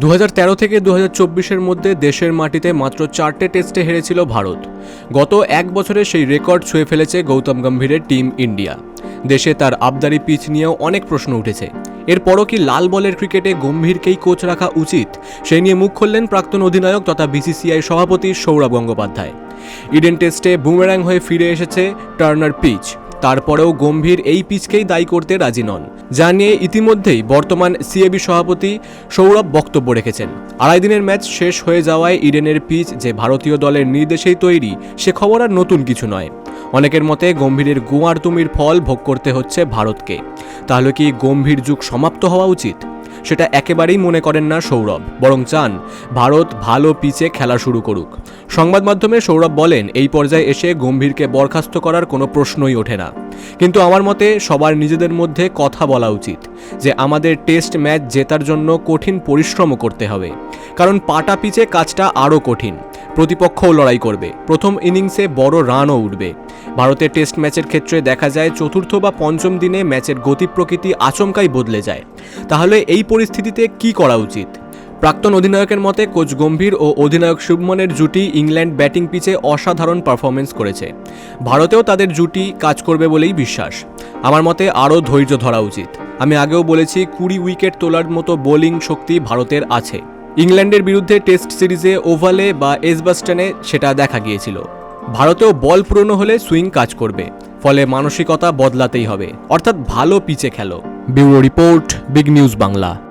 দুহাজার তেরো থেকে দু হাজার মধ্যে দেশের মাটিতে মাত্র চারটে টেস্টে হেরেছিল ভারত। গত এক বছরে সেই রেকর্ড ছুঁয়ে ফেলেছে গৌতম গম্ভীরের টিম ইন্ডিয়া। দেশে তার আবদারি পিচ নিয়েও অনেক প্রশ্ন উঠেছে। এরপরও কি লাল বলের ক্রিকেটে গম্ভীরকেই কোচ রাখা উচিত? সেই নিয়ে মুখ খুললেন প্রাক্তন অধিনায়ক তথা বিসিসিআই সভাপতি সৌরভ গঙ্গোপাধ্যায়। ইডেন টেস্টে বুমেরাং হয়ে ফিরে এসেছে টার্নার পিচ। তারপরেও গম্ভীর এই পিচকেই দায়ী করতে রাজি নন। যা নিয়ে ইতিমধ্যেই বর্তমান সিএবি সভাপতি সৌরভ বক্তব্য রেখেছেন। আড়াই দিনের ম্যাচ শেষ হয়ে যাওয়ায় ইডেনের পিচ যে ভারতীয় দলের নির্দেশেই তৈরি, সে খবর আর নতুন কিছু নয়। অনেকের মতে গম্ভীরের গোয়ার তুমির ফল ভোগ করতে হচ্ছে ভারতকে। তাহলে কি গম্ভীর যুগ সমাপ্ত হওয়া উচিত? সেটা একেবারেই মনে করেন না সৌরভ। বরং চান ভারত ভালো পিচে খেলা শুরু করুক। সংবাদ মাধ্যমে সৌরভ বলেন, এই পর্যায়ে এসে গম্ভীরকে বরখাস্ত করার কোনো প্রশ্নই ওঠে না। কিন্তু আমার মতে সবার নিজেদের মধ্যে কথা বলা উচিত যে আমাদের টেস্ট ম্যাচ জেতার জন্য কঠিন পরিশ্রম করতে হবে। কারণ পাটা পিচে কাজটা আরও কঠিন। প্রতিপক্ষও লড়াই করবে। প্রথম ইনিংসে বড় রানও উঠবে। ভারতের টেস্ট ম্যাচের ক্ষেত্রে দেখা যায়, চতুর্থ বা পঞ্চম দিনে ম্যাচের গতি প্রকৃতি আচমকাই বদলে যায়। তাহলে এই পরিস্থিতিতে কি করা উচিত? প্রাক্তন অধিনায়কের মতে, কোচ গম্ভীর ও অধিনায়ক শুভমনের জুটি ইংল্যান্ড ব্যাটিং পিচে অসাধারণ পারফরমেন্স করেছে। ভারতেও তাদের জুটি কাজ করবে বলেই বিশ্বাস। আমার মতে আরও ধৈর্য ধরা উচিত। আমি আগেও বলেছি, কুড়ি উইকেট তোলার মতো বোলিং শক্তি ভারতের আছে। ইংল্যান্ডের বিরুদ্ধে টেস্ট সিরিজে ওভালে বা এসবাস্টনে সেটা দেখা গিয়েছিল। ভারতেও বল পুরনো হলে সুইং কাজ করবে, ফলে মানসিকতা বদলাতেই হবে। অর্থাৎ ভালো পিচে খেলো। Bureau report, big news Bangla.